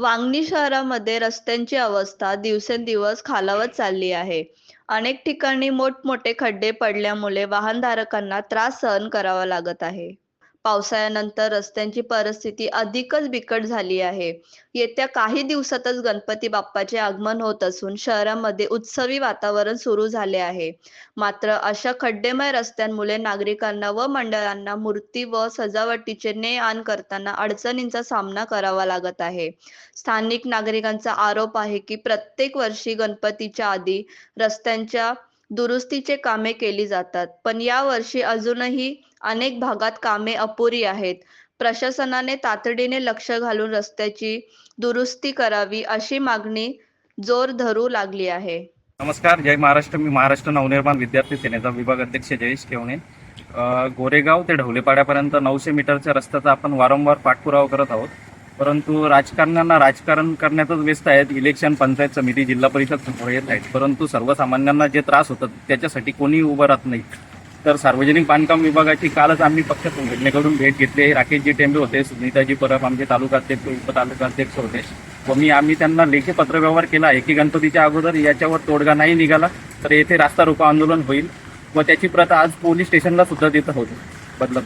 वांगणी शहरामध्ये रस्त्यांची अवस्था दिवसेंदिवस खालावत चालली आहे. अनेक ठिकाणी मोठमोठे खड्डे पडल्यामुळे वाहनधारकांना त्रास सहन करावा लागत आहे. पावसाळ्यानंतर रस्त्यांची परिस्थिती अधिकच बिकट झाली आहे. येत्या काही दिवसातच गणपती बाप्पाचे आगमन होत असून शहरामध्ये उत्सवी वातावरण सुरू झाले आहे. मात्र अशा खड्डेमय रस्त्यांमुळे नागरिकांना व मंडळांना मूर्ती व सजावटीचे ने-आण करताना अडचणींचा सामना करावा लागत आहे. स्थानिक नागरिकांचा आरोप आहे की प्रत्येक वर्षी गणपतीच्या आधी रस्त्यांच्या दुरुस्तीचे कामे केली जातात, पण यावर्षी अजूनही अनेक भागात कामे अपुरी आहेत. प्रशासनाने तातडीने लक्ष घालून रस्त्याची दुरुस्ती करावी अशी मागणी जोर धरू लागली आहे. नमस्कार जय महाराष्ट्र. मी महाराष्ट्र नवनिर्माण विद्यार्थी सेनेचा विभाग अध्यक्ष जयेश केवणे. गोरेगाव ते ढवलेपाड्यापर्यंत नऊशे मीटरच्या रस्त्याचा आपण वारंवार पाठपुरावा करत आहोत. परंतु राजकारण्यांना राजकारण करण्यातच व्यस्त आहेत. इलेक्शन पंचायत समिती जिल्हा परिषद येत आहेत. परंतु सर्वसामान्यांना जे त्रास होतात त्याच्यासाठी कोणी उभं राहत नाही. तर सार्वजनिक बांधकाम विभागाची कालच आम्ही पक्ष संघटनेकडून भेट घेतली. राकेशजी टेंबे होते सुनीताजी परब आमचे तालुकाध्यक्ष उपतालुकाध्यक्ष होते. व मी आम्ही त्यांना लेखी पत्रव्यवहार केला. आहे की गणपतीच्या अगोदर याच्यावर तोडगा नाही निघाला तर येथे रास्ता रोको आंदोलन होईल. व त्याची प्रथा आज पोलीस स्टेशनला सुद्धा देत होतो. बदलत